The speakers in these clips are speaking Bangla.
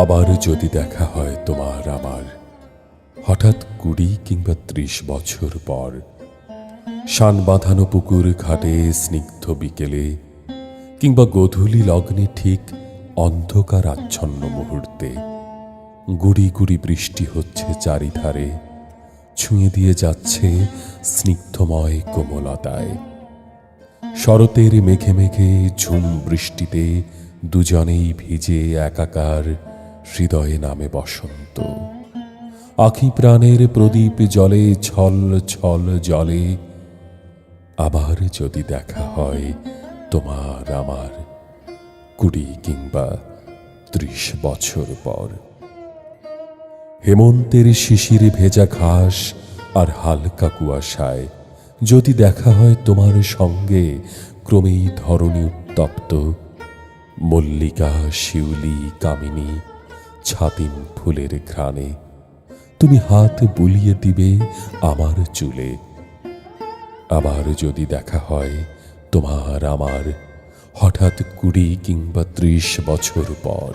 আবার যদি দেখা হয় তোমার আমার, হঠাৎ কুড়ি কিংবা ত্রিশ বছর পর, শান বাঁধানো পুকুর ঘাটে স্নিগ্ধ বিকেলে, কিংবা গধূলি লগ্নে ঠিক অন্ধকার আচ্ছন্ন মুহূর্তে, গুড়ি গুড়ি বৃষ্টি হচ্ছে চারিধারে, ছুঁয়ে দিয়ে যাচ্ছে স্নিগ্ধময় কোমলতায়। শরতের মেঘে মেঘে ঝুম বৃষ্টিতে দুজনেই ভিজে একাকার হৃদয়ে নামে বসন্ত। আখি প্রাণের প্রদীপ জলে, ছল ছল জলে। আবার যদি দেখা হয় তোমার আমার কুড়ি কিংবা ত্রিশ বছর পর। হেমন্তের শিশির ভেজা ঘাস আর হালকা কুয়াশায়। যদি দেখা হয় তোমার সঙ্গে, ক্রমেই ধরণী উত্তপ্ত। মল্লিকা, শিউলি, কামিনী ছাতিম ফুলের ঘ্রাণে, তুমি হাত বুলিয়ে দিবে আমার চুলে। আবার যদি দেখা হয় তোমার আমার হঠাৎ কুড়ি কিংবা ত্রিশ বছর পর।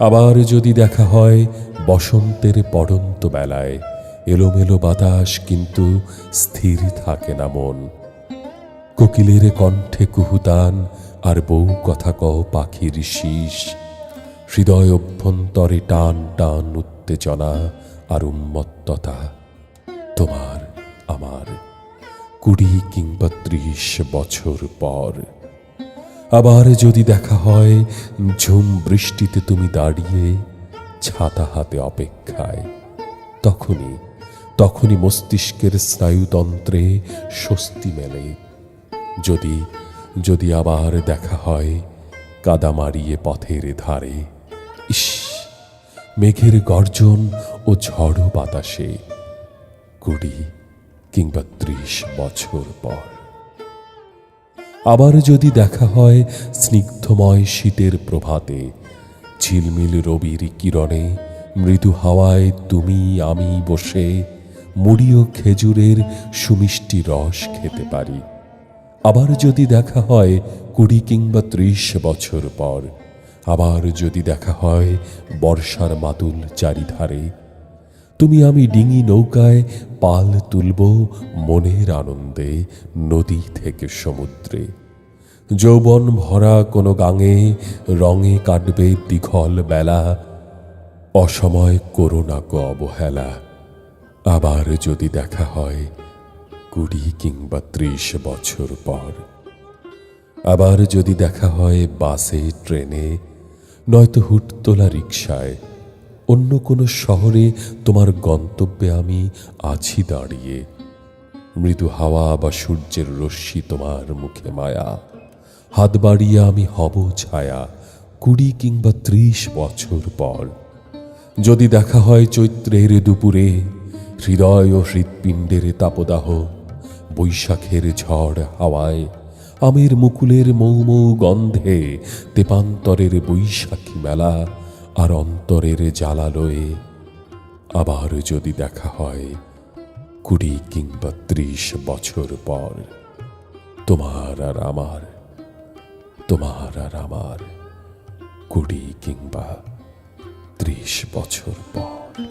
আবার যদি দেখা হয় বসন্তের পড়ন্ত বেলায়, এলোমেলো বাতাস কিন্তু স্থির থাকে না মন। কোকিলের কণ্ঠে কুহুতান আর বউ কথা কও পাখির শীষ। হৃদয় অভ্যন্তরে টান টান উত্তেজনা আর উন্মত্ততা। তোমার, আমার কুড়ি কিংবা ত্রিশ বছর পর। আবার যদি দেখা হয়, ঝুম বৃষ্টিতে তুমি দাঁড়িয়ে ছাতা হাতে অপেক্ষায়। তখনই তখনই মস্তিষ্কের স্নায়ুতন্ত্রে স্বস্তি মেলে। যদি যদি আবার দেখা হয়, কাদা মারিয়ে পথের ধারে। মেঘের গর্জন ও ঝড় বাতাসে কুড়ি কিংবা ত্রিশ বছর পর। আবার যদি দেখা হয় স্নিগ্ধময় শীতের প্রভাতে, ঝিলমিল রবির কিরণে, মৃদু হাওয়ায় তুমি, আমি বসে মুড়ি ও খেজুরের সুমিষ্টি রস খেতে পারি। আবার যদি দেখা হয় কুড়ি কিংবা ত্রিশ বছর পর আবার যদি দেখা হয় বর্ষার মাতুল চারিধারে, তুমি আমি ডিঙি নৌকায় পাল তুলব মনের আনন্দে নদী থেকে সমুদ্রে। যৌবন ভরা কোনো গাঙে রঙে কাটবে দীঘল বেলা, অসময় করোনা গো অবহেলা। আবার যদি দেখা হয় কুড়ি কিংবা ত্রিশ বছর পর, আবার যদি দেখা হয় বাসে, ট্রেনে নয়তো হুটতোলা রিক্সায় অন্য কোনো শহরে তোমার গন্তব্যে আমি আছি দাঁড়িয়ে। মৃদু হাওয়া বা সূর্যের রশ্মি তোমার মুখে মায়া। হাত বাড়িয়ে আমি হব ছায়া কুড়ি কিংবা ত্রিশ বছর পর। যদি দেখা হয় চৈত্রের দুপুরে, হৃদয় ও হৃৎপিণ্ডের তাপদাহ, বৈশাখের ঝড় হাওয়ায় আমের মুকুলের মৌ মৌ গন্ধে তেপান্তরের বৈশাখী মেলা আর অন্তরের জ্বালালয়ে। আবার যদি দেখা হয় কুড়ি কিংবা ত্রিশ বছর পর, তোমার আর আমার, তোমার আর আমার কুড়ি কিংবা ত্রিশ বছর পর।